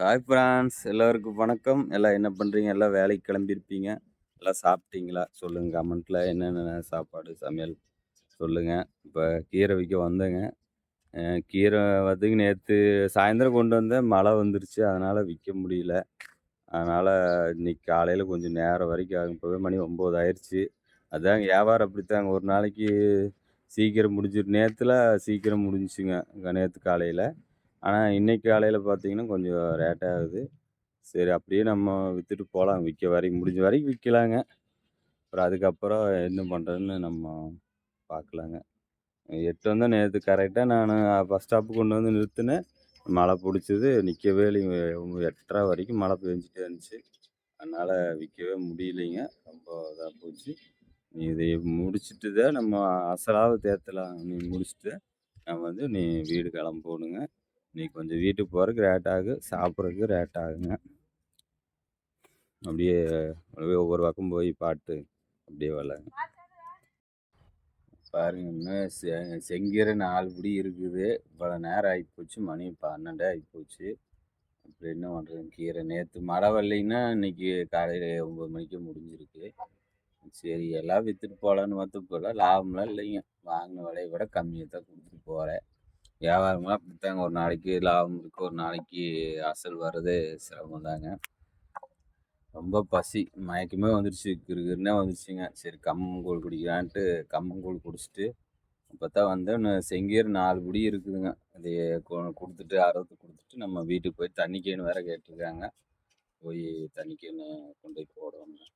Hi France எல்லோருக்கும் வணக்கம். எல்லாம் என்ன பண்ணுறீங்க எல்லாம் வேலைக்கு கிளம்பியிருப்பீங்க எல்லாம் சாப்பிட்டீங்களா? சொல்லுங்கள் கமெண்ட்டில் என்னென்ன சாப்பாடு சமையல் சொல்லுங்கள் இப்போ கீரை விற்க வந்தேங்க. கீரை வந்து நேற்று சாயந்தரம் கொண்டு வந்தேன். மழை வந்துருச்சு. அதனால் விற்க முடியல. அதனால் இன்னைக்கு காலையில் கொஞ்சம் நேரம் வரைக்கும் ஆகும். இப்போவே மணி ஒம்பது ஆயிடுச்சு அதாங்க வியாபாரம் அப்படித்தாங்க. ஒரு நாளைக்கு சீக்கிரம் முடிஞ்சிடும் நேற்றுல சீக்கிரம் முடிஞ்சுங்க நேற்று காலையில். ஆனால் இன்றைக்கி காலையில் பார்த்தீங்கன்னா கொஞ்சம் ரேட் ஆகுது. சரி அப்படியே நம்ம விற்றுட்டு போகலாம் விற்க வரைக்கும் முடிஞ்ச வரைக்கும் விற்கலாங்க அப்புறம் அதுக்கப்புறம் என்ன பண்ணுறதுன்னு நம்ம பார்க்கலாங்க எட்டு வந்தால் நேற்று கரெக்டாக நான் பஸ் ஸ்டாப்புக்கு கொண்டு வந்து நிறுத்தினேன். மழை பிடிச்சது நிற்கவே இல்லைங்க. எட்டரை வரைக்கும் மழை பெஞ்சிட்டே இருந்துச்சு. அதனால் விற்கவே முடியலைங்க. ரொம்ப இதாக போச்சு. நீ இதை முடிச்சுட்டு தான் நம்ம அசலாவது தேர்த்தலாம் நீ முடிச்சுட்டு நம்ம வந்து நீ வீடு கிளம்பணுங்க இன்னைக்கு கொஞ்சம் வீட்டுக்கு போகிறதுக்கு லேட் ஆகும் சாப்பிட்றதுக்கு லேட் ஆகுங்க. அப்படியே அப்படியே ஒவ்வொரு பக்கம் போய் பாட்டு அப்படியே வரலாங்க பாருங்க இன்னும் செ செங்கீரை நாலு பிடி இருக்குது. இவ்வளோ நேரம் ஆகிப்போச்சு மணி பன்னெண்டு ஆகிப்போச்சு அப்புறம் என்ன பண்ணுறது கீரை நேற்று மழை வரலைன்னா இன்னைக்கு காலையில் ஒம்பது மணிக்கு முடிஞ்சிருக்கு. சரி எல்லாம் விற்றுட்டு போகலான்னு பார்த்து இப்போலாம் லாபம்லாம் இல்லைங்க. வாங்கின விலையை விட கம்மியாக தான் கொடுத்துட்டு போகிறேன் வியாபாரம்லாம் அப்படித்தாங்க ஒரு நாளைக்கு லாபம் இருக்குது ஒரு நாளைக்கு அசல் வர்றது சிரமம் தாங்க. ரொம்ப பசி. மயக்கமே வந்துடுச்சு கிருகிருன்னே வந்துடுச்சுங்க சரி கம்மங்கூழ் குடிக்கலான்ட்டு கம்மங்கூழ் குடிச்சிட்டு அப்போ தான் வந்து இன்னும் செங்கீர் நாலு குடி இருக்குதுங்க. அது கொ- கொடுத்துட்டு அறுபத்து கொடுத்துட்டு நம்ம வீட்டுக்கு போய் தண்ணி கேன் வேற கேட்டிருக்காங்க. போய் தண்ணி கொண்டு போய் போடணும்